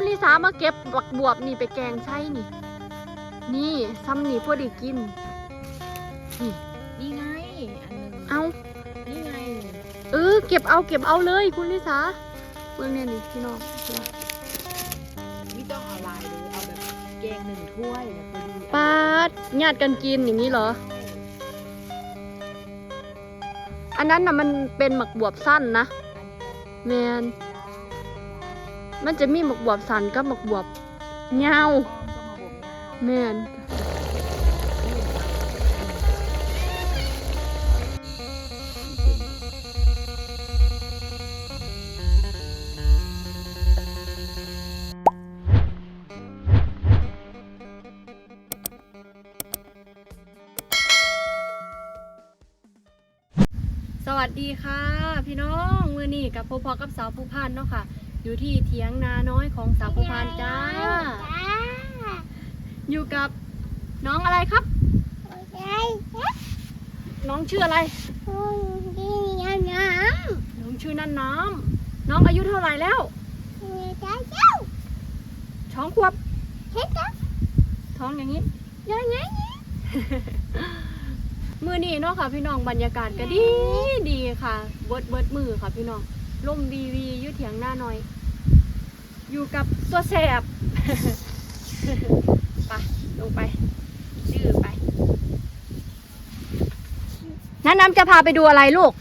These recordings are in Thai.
คุณลิสามาเก็บบักบวบนี่ไปแกงใช่นี่ นี่ซ้ำนี่พอดีกิน นี่ นี่ไง อันหนึงเอานี่ไง เออเก็บเอาเก็บเอาเลยคุณลิสาเบื้องเนี่ยนี่พี่น้องไม่ต้องเอาลายเลยเอาแบบแกงหนึ่งถ้วยแล้วพอดีปาดญาติกันกินอย่างนี้เหรอ อันนั้นน่ะมันเป็นหมักบวบสั้นนะ แมน มันจะมีหมกบวบสันกับหมกบวบยาวก็มาบ่มยาวแมนสวัสดีค่ะ พี่น้องมือนี่กับพ่อพอกับสาวผู้พันเนาะค่ะ อยู่ที่เถียงนาน้อยของสาวผู้พันจ้า อยู่กับน้องอะไรครับ น้องชื่ออะไร น้องชื่อนั่นน้ำน้องอายุเท่าไหร่แล้วท้องขวบท้องอย่างนี้มือนี้เนาะค่ะพี่น้องบรรยากาศก็ดีดีค่ะ เบิดเบิดมือค่ะพี่น้อง ลมวีวียุดเถียงหน้าหน่อย อยู่กับตัวแสบไปลงไปดื้อไปน้าน้ำจะพาไปดูอะไรลูก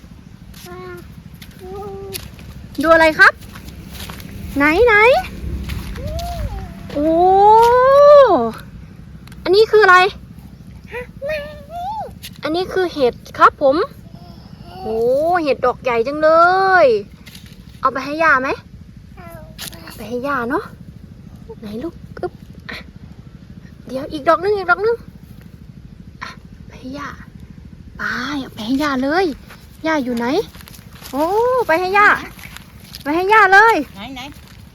ดูอะไรครับ ไหนไหนโอ้อันนี้คืออะไร อันนี้คือเห็ดครับผม โอ้เห็ดดอกใหญ่จังเลย เอาไปให้ย่าไหมเอาไปให้ย่าเนาะ ไหนลูกอึ๊บอะเดี๋ยวอีกดอกนึงอีกดอกนึงอะไปให้ย่าไปเอาไปให้ย่าเลย ย่าอยู่ไหน โอ้ไปให้ย่า ไปให้ย่าเลย ไหนไหน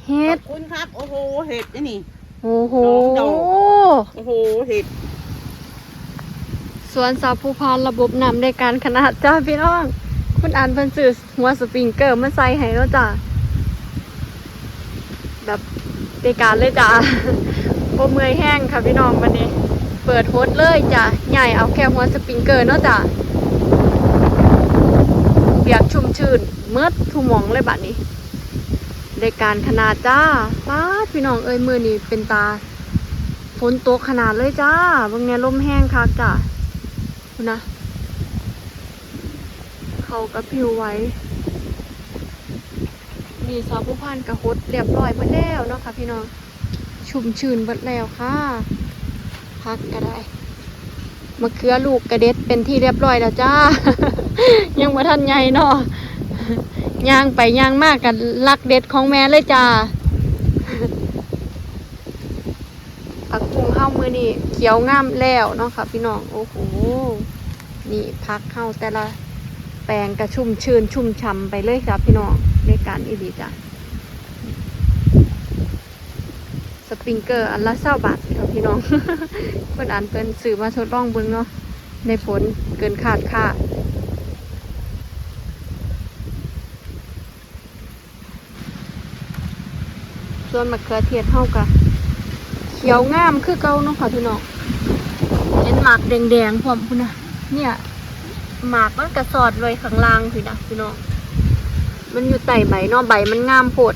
เห็ขอดบคุณครับ โอ้โห เห็ดนี่นี่โอ้โหดอกโอ้โห เห็ดสวนสาวภูพานระบบนำในการขนาดจ้าพี่น้อง คุณอ่านเพิ่นสื่อหัวสปริงเกอร์มาใส่ให้แล้วจ้ะ แบบในการเลยจ้ะโบเมื่อยแห้งค่ะพี่น้องวันนี้ เปิดโฮสเลยจ้ะ ใหญ่เอาแค่หัวสปริงเกอร์เนาะจ้ะเปียกชุ่มชื่นเมื่อทุมองเลยบัดนี้ในการขนาดจ้าป้าพี่น้องเอ้ยมือนี้เป็นตาฝนตกขนาดเลยจ้าบางเนี่ยลมแห้งคักจ้ะคุณนะ เขากระพิวไว้ มีซอผู้พันกระหดเรียบร้อยหมดแล้วเนาะค่ะพี่น้องชุ่มชื่นหมดแล้วค่ะพักก็ได้มะเขือลูกกระเด็ดเป็นที่เรียบร้อยแล้วจ้า ยังมาทันใหญ่เนาะย่างไปย่างมากกันลักเด็ดของแม่เลยจ้าผักบุ้งเข้ามือนี่เขียวงามแล้วเนาะค่ะพี่น้องโอ้โหนี่พักเข้าแต่ละ ลงกระชุ่มชื้นชุ่มฉ่ำไปเลยจ้ะพี่น้องในการอีดีจ้ะสปริงเกอร์อันละเศร้าบาทค่ะพี่น้องเพื่อนอ่านเพิ่นสื่อมาทดลองเบิ่งเนาะในผลเกินขาดค่าส่วนมะเขือเทศเท่ากับเขียวงามคือเก่าเนาะค่ะพี่น้องเห็นหมากแดงๆพร้อมพุ่นนะเนี่ย หมากมันกระสอดไว้ข้างล่างพี่นะพี่น้องมันอยู่ใต้ใบเนาะใบมันงามโพด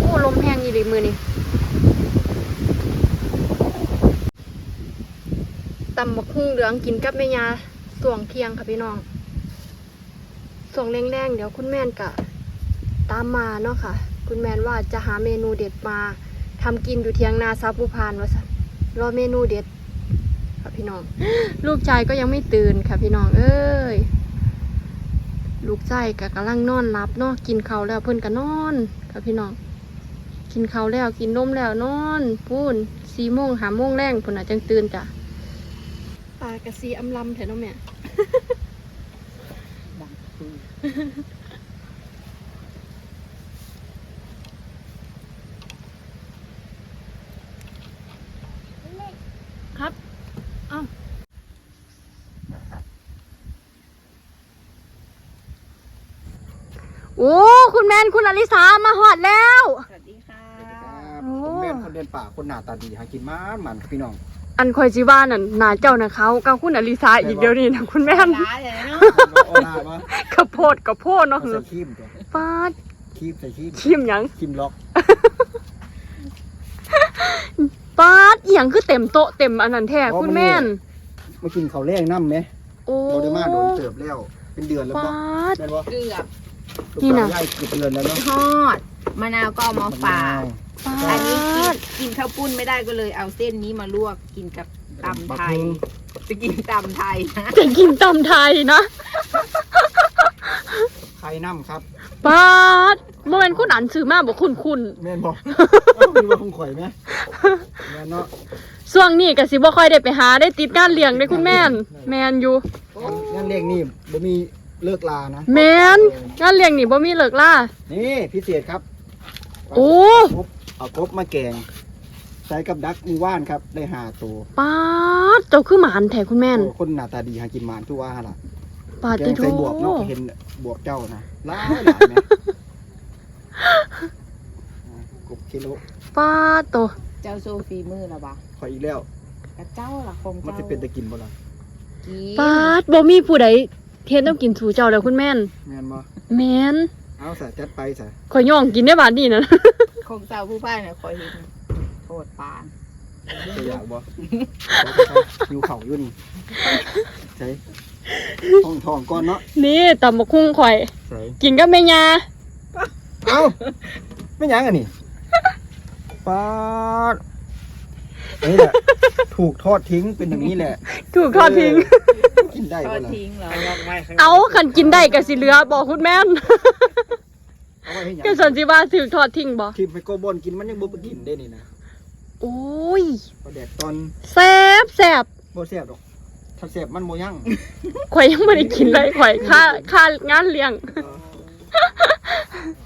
โอ้ลมแห้งอยู่ดีมือนี่ตำบักหุ่งเหลืองกินกับแม่ยาสวงเที่ยงค่ะพี่น้องส่งแรงๆเดี๋ยวคุณแม่นกะตามมาเนาะค่ะ คุณแม่นว่าจะหาเมนูเด็ดมา ทำกินอยู่เทียงนาซาปูพานว่าสันรอเมนูเด็ดค่ะพี่น้อง ลูกชายก็ยังไม่ตื่นค่ะพี่น้อง เอ้ย ลูกชายกะกำลังนอนรับเนาะกินข้าวแล้วเพิ่นก็นอนค่ะพี่น้อง กินข้าวแล้วกินนมแล้วนอนพูนสี่โมงหาโมงแรงพุ่นอาจจังตื่นจ้ะปลากระซีอำลำเถอะเนาะแม่ ดังปืน ครับ เอ้า โอ้คุณแมนคุณอลิสามาหอดแล้ว สวัสดีค่ะโอ้ผมแม่นคนเดินป่าคนหน้าตาดีหากินมานมันพี่น้องอันคอยจีว่านั่นหนาเจ้านะเขากับคุณอลิสาอีกเดี๋ยวนี้นะคุณแม่นร้ายเลยเนาะเอาหน้ามาข้าวโพดข้าวโพดเนาะเอาใส่ครีมตัวฟาดครีมใส่ครีมชิมหยังครีมล็อกฟาดอีหยังคือเต็มโต๊ะเต็มอันนั้นแท้คุณแม่น มากินข้าวแรงน้ำไหมโอ้โดนมาโดนเติบแล้วเป็นเดือนแล้วฟาปะดได้ปะเกือบลูก นี่สาน่ะวใหญ่เกือบเดือนแล้วเนาะทอดมะนาวก็เอามาฝากฟาอันนี้กินดกินข้าวปุ้นไม่ได้ก็เลยเอาเส้นนี้มาลวกกินกับตำไทยจะกินตำไทยนะจะกินตำไทยนะไข่น้ำครับฟาดโมเมนคุณอันซื้อมาบอกคุณคุณ แม่นบอกเอ้ามีว่าคงข่อยไหมแม่นเนาะช่วงนี้ก็สิบ่ค่อยได้ไปหาได้ติดงานเลี้ยงได้คุณแม่น แมนอยู่งั้นเรียกนี่บ่มี เลิกลานะแมนงานเลี้ยงนี่บ่มีเลิกล่า นี่พิเศษครับโอ้กบเอากบมาแกง ใส่กับดักมือว่านครับ ได้หาตัวปาดเจ้าคือหมานแท้คุณแม่นโอ้คนหน้าตาดีหากินหมานทุกว่าล่ะปาดแกติงโทใส่บวกเนาะเห็นบวกเจ้านะหลายหลายไหมกบกิโลปาดโตเจ้าโซฟีมือละบะขออีกแล้วกับเจ้าละคงมันเจ้าจะเป็นตะกินบ่ล่ะกินปาดบ่มีผู้ใด เทศต้องกินสู่เจ้าแล้วคุณแม่นแม่นบ่แม่นเอาสะจัดไปสะข่อยย่องกินได้บาดนี้นะคงเจ้าผู้พ่ายเนี่ยคอยเห็นโทษปานจะอยากบ่หิวเข่าวอยู่นี่ใส่ท้องท้องก่อนเนาะนี่ตำบักหุ่งข่อย ใส่กินกับแม่ยาเอ้าไม่หยังอันนี้ปาด นี่แหละ ถูกทอดทิ้งเป็นอย่างนี้แหละถูกทอดทิ้งเออกินได้ทอบ่ดล่ะทิ้งเหรอเอาคันกินได้ก็สิเหลือบอกคุณแม่นเอาไว้ให้หยังก็ส่วนสิว่าถูกทอดทิ้งบ่ทิมไปโกบนกินมันยังบ่ไปกินได้นี่นะโอ้ยปลาแดกตอนแซ่บแซ่บบ่แซ่บดอก ถ้าแซ่บมันบ่ยั่งข่อยยังไม่ได้กินเลยข่อยค่าค่างานเลี้ยง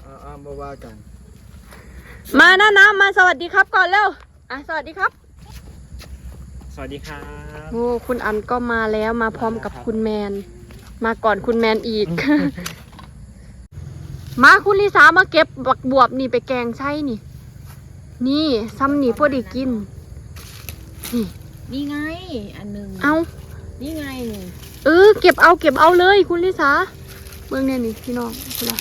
อ่าอ่าบ่ว่ากันมานะน้ำมาสวัสดีครับก่อนเร็วอะสวัสดีครับ สวัสดีครับ โอ้คุณอันก็มาแล้วมาพร้อมกับคุณแมน มาก่อนคุณแมนอีก มาคุณลิสามาเก็บบักบวบนี่ไปแกงไส้นี่ นี่ซ้ำนี่พอดีกิน นี่ นี่ไง อันหนึ่งเอานี่ไงเออเก็บเอาเก็บเอาเลยคุณลิสาเมืองเนี่ยนี่พี่น้องคุณล่ะ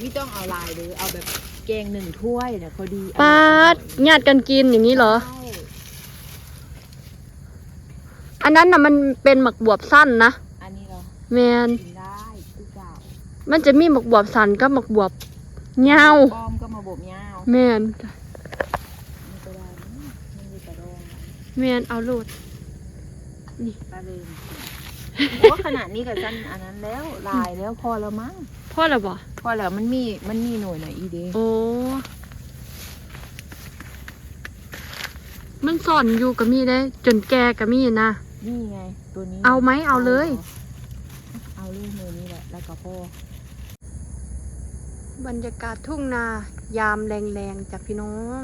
ไม่ต้องเอาลายหรือเอาแบบแกงหนึ่งถ้วยเนี่ยพอดีปาดญาติกันกินอย่างนี้เหรอ ใช่ อันนั้นน่ะมันเป็นหมักบวบสั้นนะอันนี้เหรอแมนกินได้คือเก่ามันจะมีหมักบวบสั้นกับหมักบวบยาวป้อมก็มาบบยาวแมนนี่ก็ได้นะนี่มีกระดองแมนเอาโลดตาเลนโอ้ขนาดนี้กับจันอันนั้นแล้วลายแล้วพอแล้วมั้งพ่อละบ่พอแล้วมันมีมันมีหน่วยหน่อยอีเดโอ้มันสอนอยู่กับมีได้ จนแกกับมีนะ นี่ไง ตัวนี้เอาไหมเอาเลย เอาเลยมือนี้แหละ แล้วก็พ่อบรรยากาศทุ่งนา ยามแรงๆจากพี่น้อง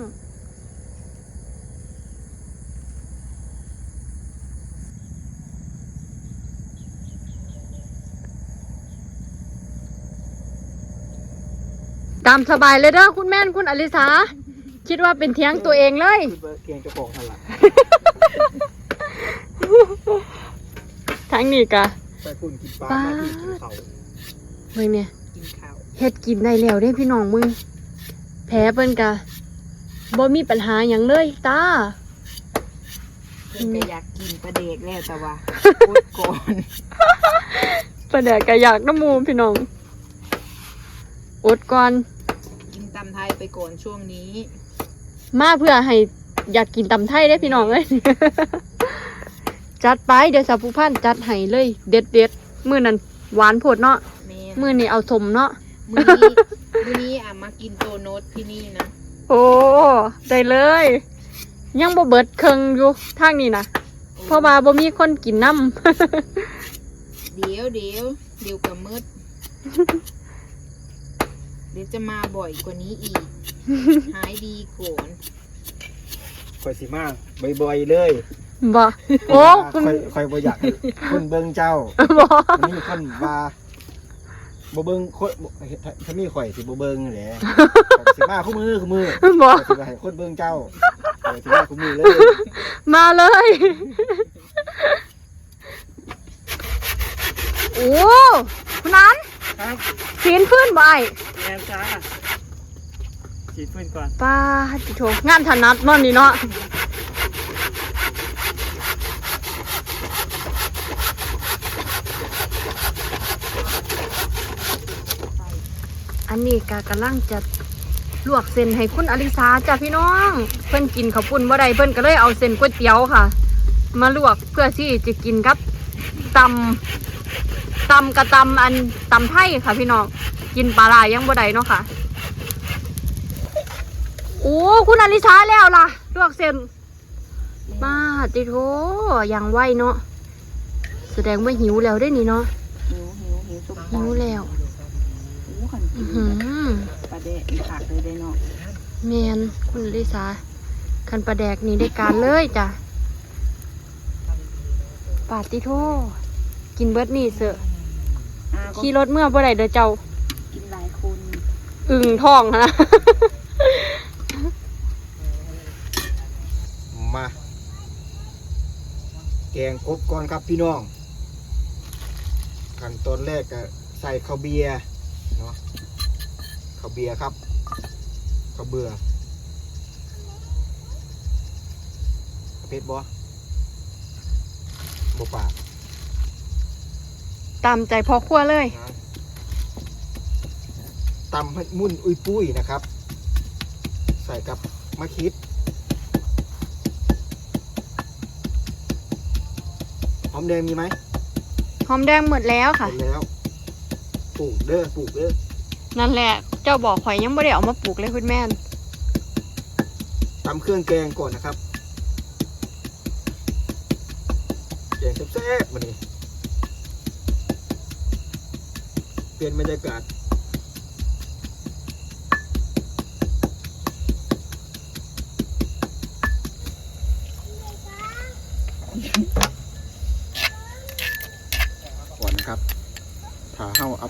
ตามสบายเลยเด้อคุณแม่นคุณอลิสา คิดว่าเป็นเทียงตัวเองเลยคือว่าเกียงเจ้าของนั่นล่ะ ทั้งนี้กะไปคุณกินปลาปลามาที่กินเขาเมื่อเนี่ยกินข้าวเฮ็ดกินได้แล้วเด้พี่น้องมึงแผลเปิ้นกะบ่มีปัญหาหยังเลยตาเพิ่นก็อยากกินปลาเด็กแล้วแต่ว่าอดก่อนประเดี๋ยวก็อยากน้ำมูพี่น้องอดก่อนกินตำไทยไปก่อนช่วงนี้ มาเพื่อให้อยากกินตำไทยได้พี่น้องเลย จัดไปเดี๋ยวสาวผู้พันจัดให้เลย เด็ดเด็ดๆมื้อนั้นหวานโพดเนาะแม่มื้อนี้เอาสมเนาะมื้อนี้มื้อนี้อะมากินโตโนตที่นี่นะโอ้ได้เลย ยังบ่เบิดเครื่องอยู่ทางนี้นะเพราะว่าบ่มีคนกินน้ำเดี๋ยวเดี๋ยวเดี๋ยวกับมืดเดี๋ยวจะมาบ่อยกว่านี้อีก หายดีก่อน ข่อยสิมาบ่อยๆเลย บ่โอ้คุณข่อยข่อยบ่อยากให้คนเบิ่งเจ้าบ่มันมีคนว่าบ่เบิ่งคนบ่ถ้าถ้ามีข่อยสิบ่เบิ่งแหละข่อยสิมาคู่มือคู่มือบอกข่อยสิไปให้คนเบิ่งเจ้าข่อยสิมาคู่มือเลยมาเลย โอ้คุณนั้นครับขีนฟื้นบ่ไอ้แอนจ้าฉีดฟืนก่อนป้าจิโถงานถนัดเนั่นนี่เนาะ อันนี้กากำลังจะลวกเส้นให้คุณอลิสาจ้ะพี่น้อง เพิ่นกินข้าวปุ้นบ่ได้เพิ่นก็เลยเอาเส้นก๋วยเตี๋ยวค่ะ มาลวกเพื่อที่จะกินกับตำตำกระตำอันตำไทยค่ะ พี่น้องกินปลาลายังบ่ได้เนาะค่ะโอ้คุณอลิสาแล้วล่ะ ลวกเส้นมาติโถอย่างไวเนาะแสดงว่าหิวแล้วได้นี่เนาะหิวหิวหิวสุกหิวแล้ว ปลาแดกอีผักเลยได้เนาะแมนคุณอลิสาคันปลาแดกนี่ได้การเลยจ้ะปาติโทกินเบิดนี่เสอะอาก็ขี่รถเมื่อบ่ได้เด้อเจ้า กินหลายคนอึ่งท้องหั้นนะ มา แกงกบก่อนครับพี่น้องขั้นตอนแรกก็ใส่ข้าวเบียร์เนาะ ข้าวเบียร์ครับข้าวเบื่อเผ็ดบ่บ่ปากตามใจพอครัวเลยนะตำให้มุ่นอุยปุ้ยนะครับ ใส่กับมะคิดหอมแดงมีไหมหอมแดงหมดแล้วค่ะเสร็จแล้วปลูกเด้อปลูกเด้อ นั่นแหละ เจ้าบอกข่อยยังไม่ได้เอามาปลูกเลยคุณแม่นตำเครื่องแกงก่อนนะครับแกงแซ่บๆมานี่เปลี่ยนบรรยากาศ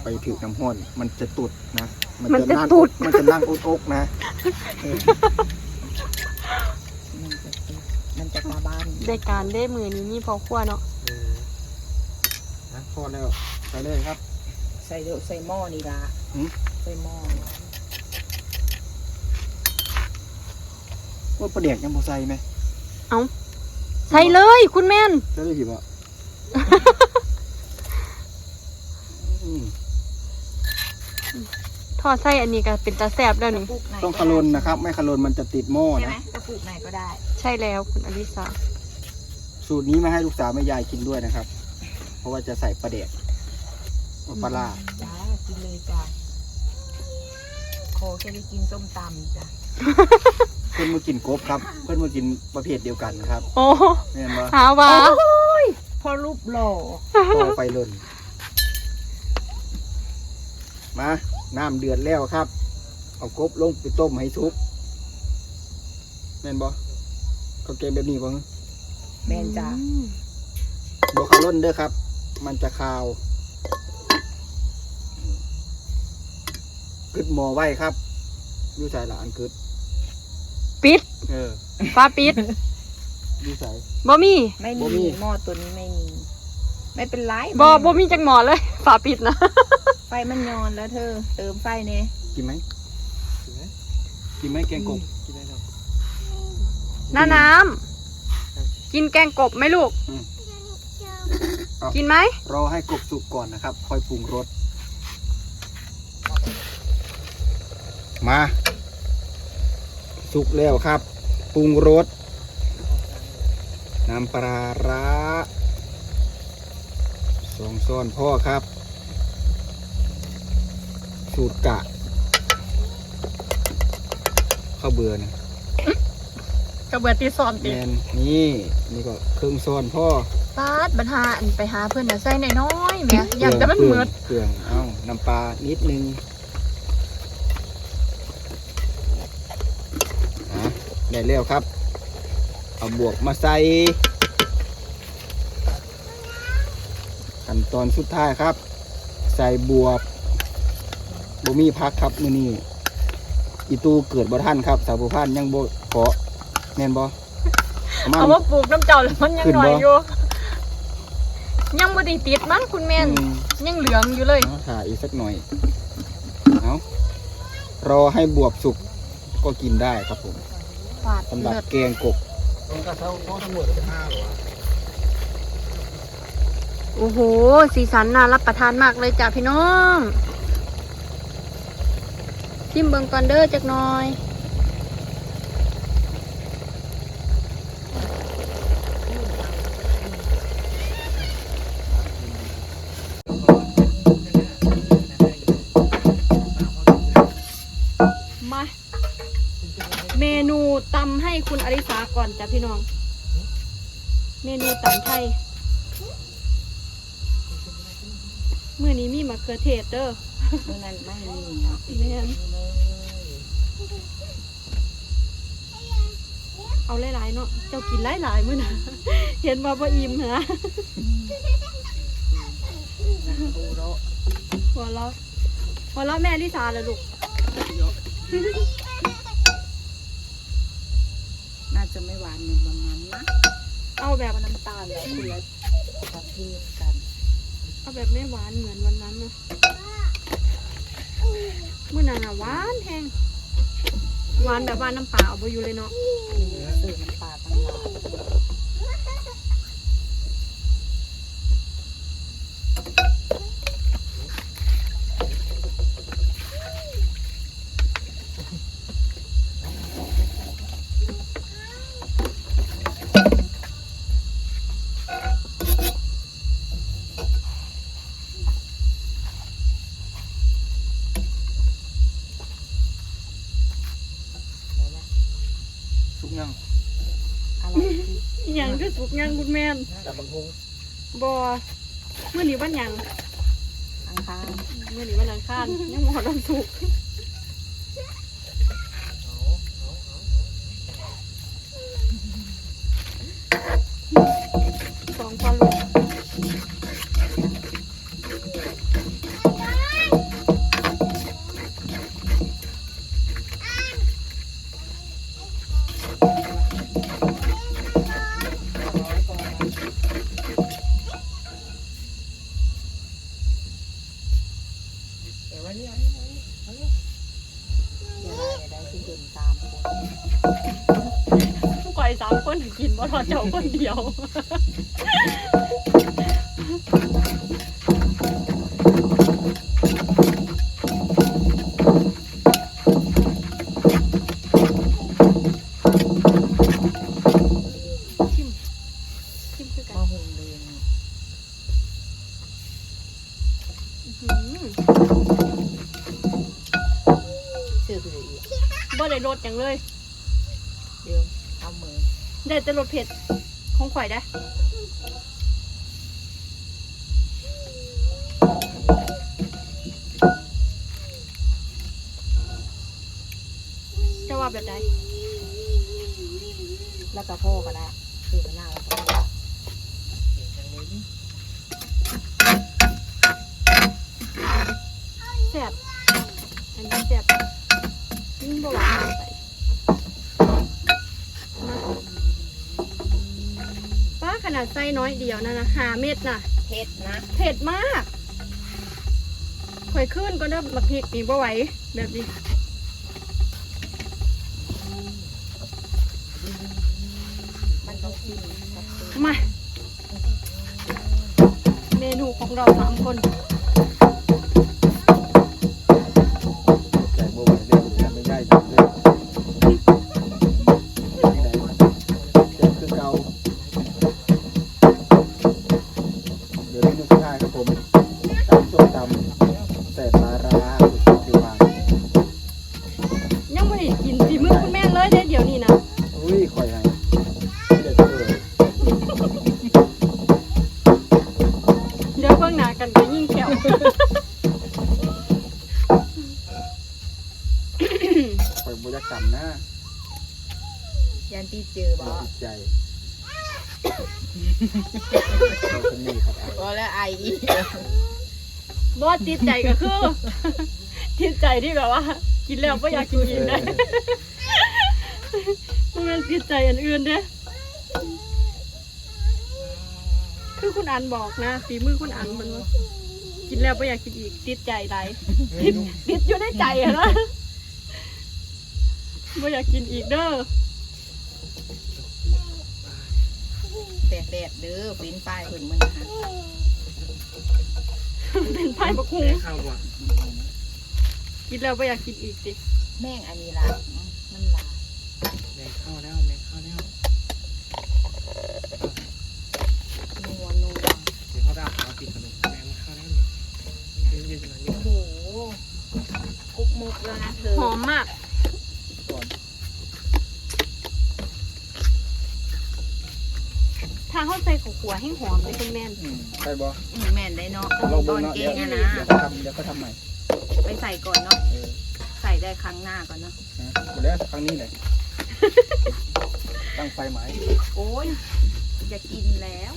ไปถือน้ำห้อนมันจะตุดนะ มันจะนั่งตุดมันจะนั่งอุดอกนะมันจะมันจะตาบ้านได้การได้มือนี้นี่พอครัวเนาะเออนะพอแล้วใส่เลยครับ ใส่เดี๋ยวใส่หม้อนี่ละหืมใส่หม้อว่าประเดียกยังบ่ใส่ไหมใส่เลยคุณแม่นใส่ได้กี่บ่อืม ท อดไส้อันนี้ก็เป็นตาแสบแล้วกระนี่ปุกไหนต้องคารนนะครับ ไม่คารนมันจะติดหม้อใช่ไหมนะกระปุกไหนก็ได้ใช่แล้วคุณอลิสาสูตรนี้มาให้ลูกสาวแม่ยายกินด้วยนะครับ เพราะว่าจะใส่ปลาเดียกปลาร้าจ้ากินเลยจ้าขอแค่ได้กินส้มตำจ้ะเพื่อนมากินกบครับ เพื่อนมากินประเภทเดียวกันนะครับโอ้แม่นบ่หาว่าพอรูปหล่อต่อไฟลนมา น้ำเดือดแล้วครับ เอากบลงไปต้มให้สุกแม่นบ่เขาวแกงแบบนี้บ่แม่นจ้าอืมบคาร่นเด้อครับ มันจะคาวกึดหมอไว้ครับอยู่ใส่ละอันกึดปิด เออฟ้าปิดอยู่ใส่บ่มีไม่บ่มีมีหม้อตัวนี้ไม่มี ไม่เป็นไรบ่บ่มีจังหมอเลยฟ้าปิดนะไฟ มันยอนแล้วเธอ เติมไฟเนี่ยกินไหมกินไหมกินไหมแกงกบกินได้ครับหน้าน้ำกินแกงกบไหมลูก กินไหมรอให้กบสุกก่อนนะครับ ค่อยปรุงรสมาสุกแล้วครับ ปรุงรสน้ำปลาร้าสองซ้อนพ่อครับ สูตรกะ ข้าวเบื่อนะกระเบือตีสอนแมตินนี่นี่ก็เครื่องซ้อนพ่อปาดบัญหาอันไปหาเพื่อนน่ะใส่น้อยๆแหม่อยากจะมันเหมือดเครื่องเอ้าน้ำปลานิดนึงอะได้แล้วครับ เอาบวกมาใส่ขั้นตอนสุดท้ายครับ ใส่บวบ บ่มีพักครับมื้อนี้อีตูเกิดบ่ทันครับ สาวผู้พันยังบ่ขอแม่นบ่ประมาณ เอาว่าปลูกน้ำเจ้าแล้วมันยังขึ้นหน่อยบ่อยู่ ยังบ่ได้ติดมั้งคุณแม่นอืมยังเหลืองอยู่เลย เอาถ่ายอีกสักหน่อยเอารอให้บวบสุกก็กินได้ครับผมฝาดสำหรับเลือดแกงกกโอ้โห สีสันน่ารับประทานมากเลยจ้ะพี่น้อง ชิมเบิงก่อนเด้อจักหน่อยมาเมนูตำให้คุณอริสาก่อนจ้ะพี่น้อง เมนูตำไทยมื่อนี้มีมะเขือเทศเด้อ เมื่อนั้นไม่มีเนาะ แม่น เอาหลายๆเนาะเจ้ากินหลายๆมื้อนะเห็นว่าบ่อิ่มเหรอหัวเราะหัวเราะแม่ลิสาเลยลูกน่าจะไม่หวานเหมือนวันนั้นนะเอาแบบน้ำตาลแล้วคุณละประเภทกัน เอาแบบไม่หวานเหมือนวันนั้นนะมื้อนั้นน่ะหวานแฮง หวานแบบว่าน้ำปลาเอาไปอยู่เลยเนาะอันนี้เสิร์ฟน้ำปลาต่างหาก แม่นจับบังคงบ่มื้อนี้วันหยังอังคารมื่อนี้วันอังคารยังหมอดำสุกร์ คนกินบ่ทอเจ้าคนเดียว แต่รสเผ็ดของข่อยได้จะว่าแบบใดแล้วก็พ่อก็ได้ซื้อมะนาวแล้วก็ได้แซ่บอันนี้แซ่บยิ่งบ่หวาน นาดไส้น้อยเดียวนะนะหาเม็ดน่ะเผ็ดนะเผ็ดมากข่อยขึ้นก็ได้มาพริกนี่บ่ไหวแบบนี้มันต้องกินกับตัวมาเมนูของเราสามคน บอะติดใจก็คือทิดใจที่แบบว่า กินแล้วก็อยากกินอีกได้มันเป็นติดใจอันอื่นเด้คือคุณอันบอกนะฝีมือคุณอันมันว่ากินแล้วก็อยากกินอีกติดใจใดติดติดอยู่ในใจอะนะไม่อยากกินอีกเด้อแดดๆเด้อฟินป้ายเพิ่นมันนะฮะ เป็นไพ่ประคุงแม่ข้าวบ่กินแล้วไม่อยากกินอีกสิแม่งอันนี้ล่ะมันลายแม่ข้าวแล้วแม่ข้าวแล้วนัวนัวเดี๋ยวเขาไปเอาของมาปิดขนมแม่มาข้าวแล้วเนี่ยยืนยืนตรงนั้นอยู่โอ้โหกุกมุกแล้วนะเธอหอมมาก เข้าใส่ของขัวให้หอมเลยคุณแม่นอืมใช่บ่อืมแม่นได้เนาะลองตดูอนเนาะเก่เดี๋ยวงอะเดี๋นะยวเขาทำเดี๋ยวเขาทำใหม่ไปใส่ก่อนเนาะเออใส่ได้ครั้งหน้าก่อนเนาะนะหมดแล้วครั้งนี้เลยตั้งไฟไหมโอ้ยจะกินแล้ว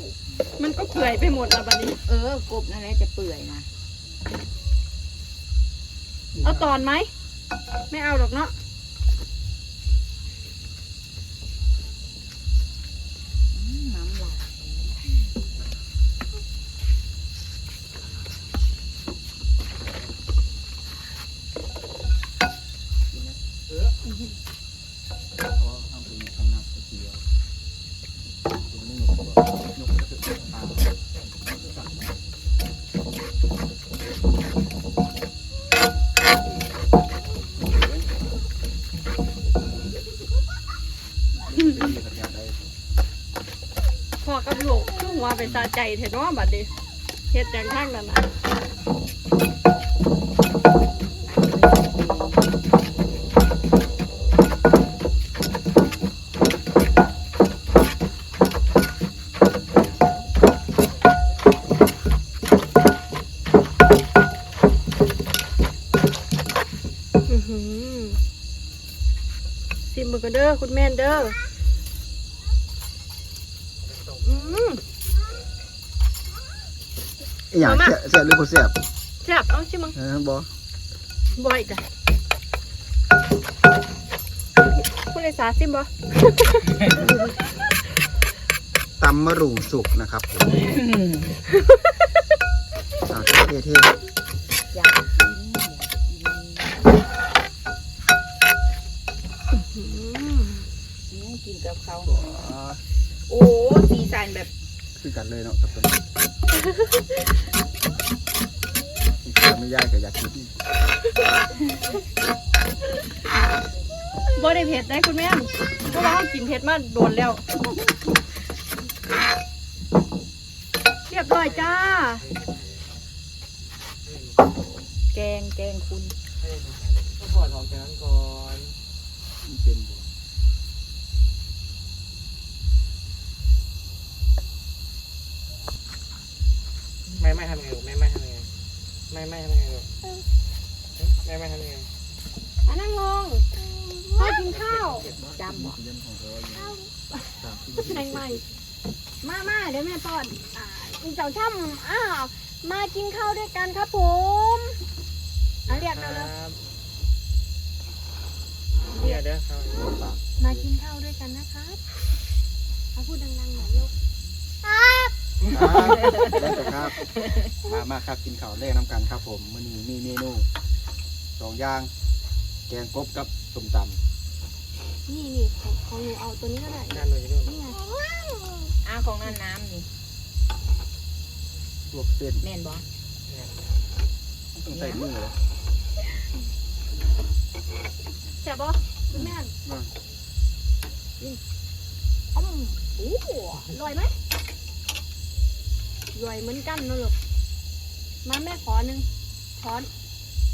มันก็เปื่อยไปหมดแล้วบัดนี้ เออกบนั่นแหละจะเปื่อยนะเอาตอนไหม ไม่เอาหรอกเนาะ ไปสาใจเถอะเนาะบัดนี้เฮ็ดจังข้างนั้นนะอื้อหือซิมเบอกันเด้อคุณแม่เด้อ อหย่างมามาแซ่บแซ่บหรือบ่แซ่บแซ่บเอาชิมังเออบ่บ่อยจ้ะคุณเลสาซิมบ่ตำมะรูสุกนะครับผมอ่าเท่อยากกินอยากกินอืมนี่กินกับเขาวๆอ่าโอ้สีสันแบบคือกันเลยเนาะกับตัวนี้ถ้า ไม่ย่ายก็อยากกินบ่ได้เผ็ดได้คุณแม่นเพราะว่าเรากินเผ็ดมาโดนแล้ว เรียบร้อยจ้า แกงแกงคุณ ก็ถอดออกจากนั้นก่อนเป็นบ่ ไม่ไม่ทำยังไงลูกไม่ไม่ทำยังไง ไม่ไม่ทำยังไงลูกไม่ไม่ทำยังไงอะนั่งลงพ่อกินข้าวจำบ่เย็นของเราอยู่สามสิบแรงใหม่มามาเดี๋ยวแม่ป้อนอ่าเจ้าช่ำอ้าวมากินข้าวด้วยกันครับผมอะเรียกเราเลยบเนี่ยเด้อครับมากินข้าวด้วยกันนะครับเอาพูดดังๆหน่อยลูก ได้แต่ครับ มามาครับกินข้าวแรกน้ำกันครับ ผมมื้อนี้มีเมนูสองอย่าง แกงกบกับส้มตนี่นี่ของของหนูเอาตัวนี้ก็ได้ด้านโน้นอยู่นู่นนี่ไงอ้าของนั่นน้ำนี่ำลวกเส้นแม่นบ่ต้องใส่มือเลยแซ่บปะคุณแม่นมาอ้อมโอ้อร่อยไหม อร่อยเหมือนกันนะลูกมาแม่ขอหนึ่งขอ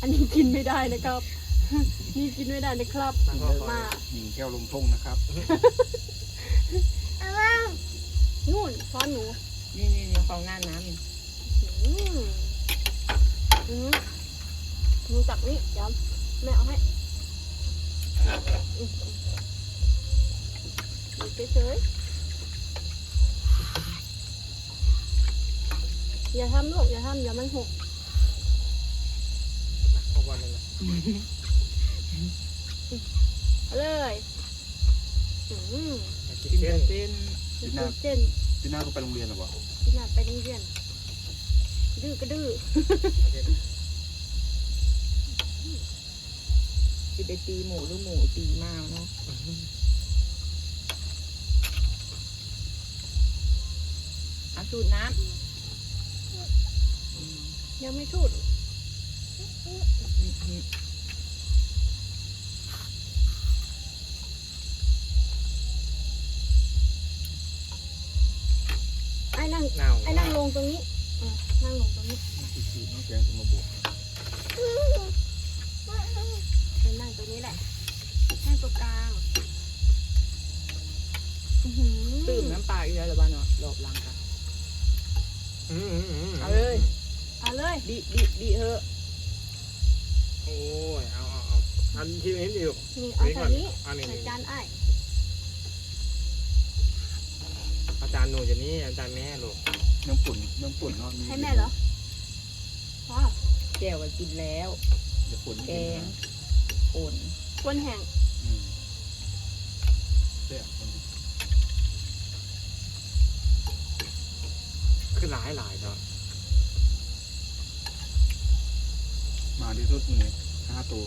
อันนี้กินไม่ได้นะครับ นี่กินไม่ได้นะครับมาพ่อขอมาหญิงแก้วลงทงนะครับ นู่นช้อนหนูนี่นี่นี่ของนั่นน้ำนี่อืมอืมหนูตักนี่เดี๋ยวแม่เอาให้อืมอยู่เฉยๆ อย่าทำลูกอย่าทำเดี๋ยวมันหกพ่อบอลเลยนะเอาเลยอืมกินกินเส้นเส้นจีน่าเส้นจีน่าก็ไปโรงเรียนหรอเปล่ากินหนาไปโรงเรียน ดื้อก็ดื้อสิไปตีหมูหรือหมูตีมาวเนาะเอาสูตรน้ำ ยังไม่สูดไอ้นั่งเน่าไอ้นั่งลงตรงนี้อะนั่งลงตรงนี้สีน้องแกงจะมาบวกไอ้นั่งตรงนี้แหละนั่งตรงกลางอื้อหือ ตื่นน้ำปลาอีกแล้วหรือบ้านเนาะรอบหลังค่ะอืมอืมอืมเอาเลย เอาเลยดิดิดิเถอะโอ้ย เอาเอาเอาอันที่นี้อยู่นี่เอาใส่นี้อันนี้ใส่จานไอ้ายอาจารย์หนูจะนี่อาจารย์แม่ลูกน้ำปุ่นน้ำปุ่นเนาะให้แม่เหรอพ่อแก้วก็กินแล้ว เดี๋ยวปุ่นแกงป่นควนแห้งอืมเสียคนคือหลายหลายเนาะ ที่สุดนี่ห้าตัว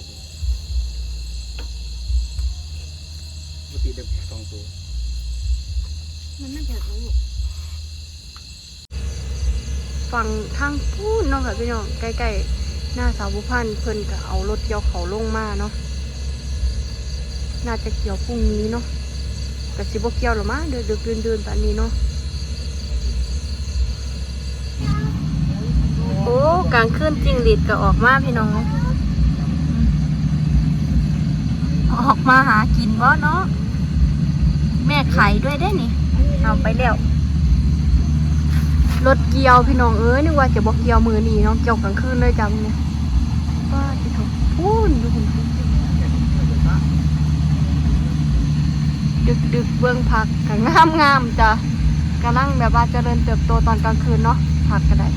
ปกติเด็กสองตัวมันไม่เผ็ดนะลูกฝั่งทางพูนเนาะค่ะพี่น้องใกล้ๆหน้าสาวบุพันเพิ่นก็เอารถเกี่ยวเขาลงมาเนาะน่าจะเกี่ยวพรุ่งนี้เนาะกะสิบ่เกี่ยวหรือมั้งเดือดึกๆดื่นๆแบบนี้เนาะโอ้ กลางคืนจริงหลีดก็ออกมาพี่น้อง ออกมาหากินบ่เนาะแม่ไข่ด้วยได้นี่เอาไปแล้วรถเกียวพี่น้องเอ้ยนึกว่าจะบอกเกียวมือนี่เนาะเกียวกลางคืนเลยจ้ะมึงเนี่ยป้าจิโถพูนดูคุณดึกดึกเบื้องผักกงามงามจ้ะกำลังแบบว่าเจริญเติบโตตอนกลางคืนเนาะผักก็ได้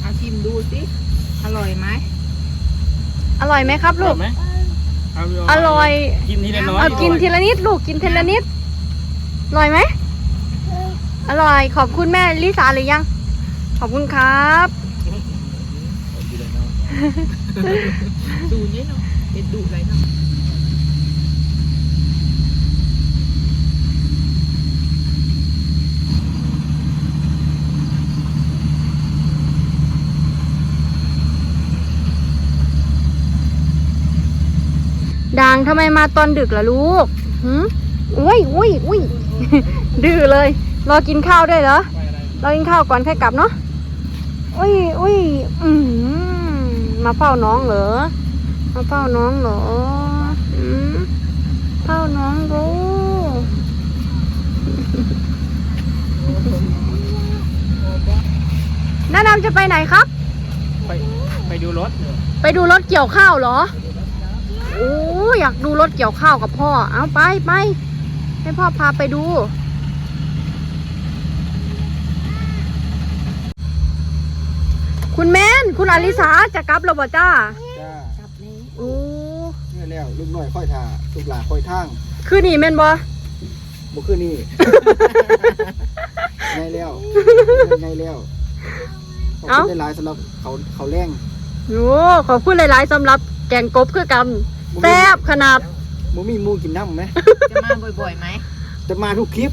เอาชิม ดูสิอร่อยไหมอร่อยไหมครับลูก ไหมเาอร่อย กินทีละน้อยเอากินทีละนิดลูกกินทีละนิด อร่อยไหม อร่อย ขอบคุณแม่ลิสาหรือยัง ขอบคุณครับอยู่เลยเนาะดูนี่เนาะเป็นดูไรเนาะ ดังทำไมมาตอนดึกล่ะลูกหืมอุ้ยอุ้ยอุ้ยดื้อเลย รอกินข้าวด้วยเหรอไปอะไรรอกินข้าวก่อนค่อยกลับเนาะ อุ้ยอุ้ยอือหือมาเฝ้าน้องเหรอ มาเฝ้าน้องเหรออืมเฝ้าน้องรู้น้านำจะไปไหนครับ ไปไปดูรถ ไปดูรถเกี่ยวข้าวเหรอ โอ้อยากดูรถเกี่ยวข้าวกับพ่อ เอาไปไปให้พ่อพาไปดู คุณแมนคุณอลิสาจะกลับแล้วบ่จ้าจ้าจับเลยโอ้เนี่ยแล้วลูกน้อยค่อยท่าลูกหลานค่อยทางคือนี่แม่นบ่บ่คือนี่ไงแล้วไงแล้วขอบคุณได้หลายๆสำหรับเขาเขาแรงโอ้ขอบคุณหลาย ๆสำหรับแกงกบคือกัน แซ่บขนาดบ่มีหมูกินน้ำไหมจะมาบ่อยๆไหมจะมาทุกคลิป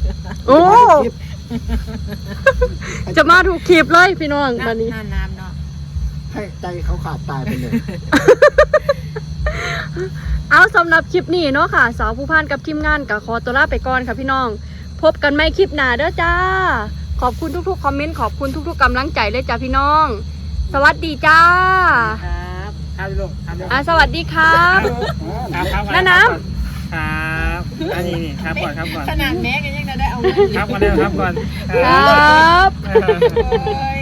โอ้ จะมาทุกคลิปจะมาถูกคลิปเลยพี่น้องวันนี้หน้าน้ำเนาะให้ใจเขาขาดตายไปเลย เอาสำหรับคลิปนี้เนาะค่ะ สาวผู้พานกับทีมงานกับขอตัวลาไปก่อนค่ะพี่น้อง พบกันไม่คลิปหน้าเด้อจ้า ขอบคุณทุกๆคอมเมนต์ขอบคุณทุกๆกำลังใจเลยจ้าพี่น้อง สวัสดีจ้าครับ ครับลูกครับลูกอะสวัสดีครับ ครับครับน้าน้ครับอันนี้นี่ครับก่อนครับก่อนขนาดแม่กันยังได้เอาครับก่อนเร็วครับก่อนครับครับเอ้ย